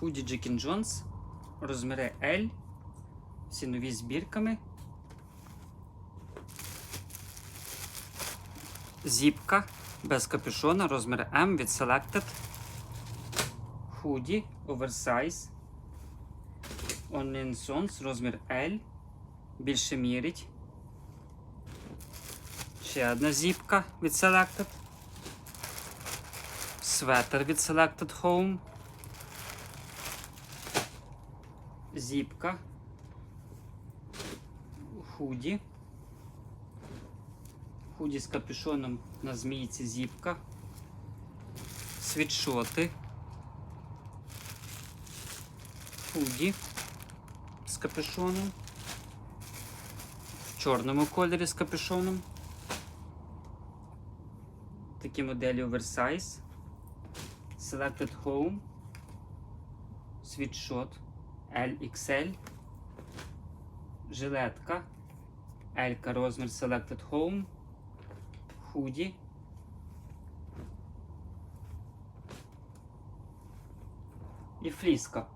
Худі Джекін Джонс. Розміри L. Всі нові збірками. Зіпка без капюшона, розмір M від Selected. Худі, оверсайз. Online Sons, розмір L. Більше мірить. Ще одна зіпка від Selected. Светер від Selected Home. Зіпка. Худі. Худі з капюшоном на змійці зіпка. Світшоти. Худі з капюшоном. В чорному кольорі з капюшоном. Такі моделі Oversize. Selected Home. Світшот LXL. Жилетка. L розмір Selected Home. Худі. І фліска.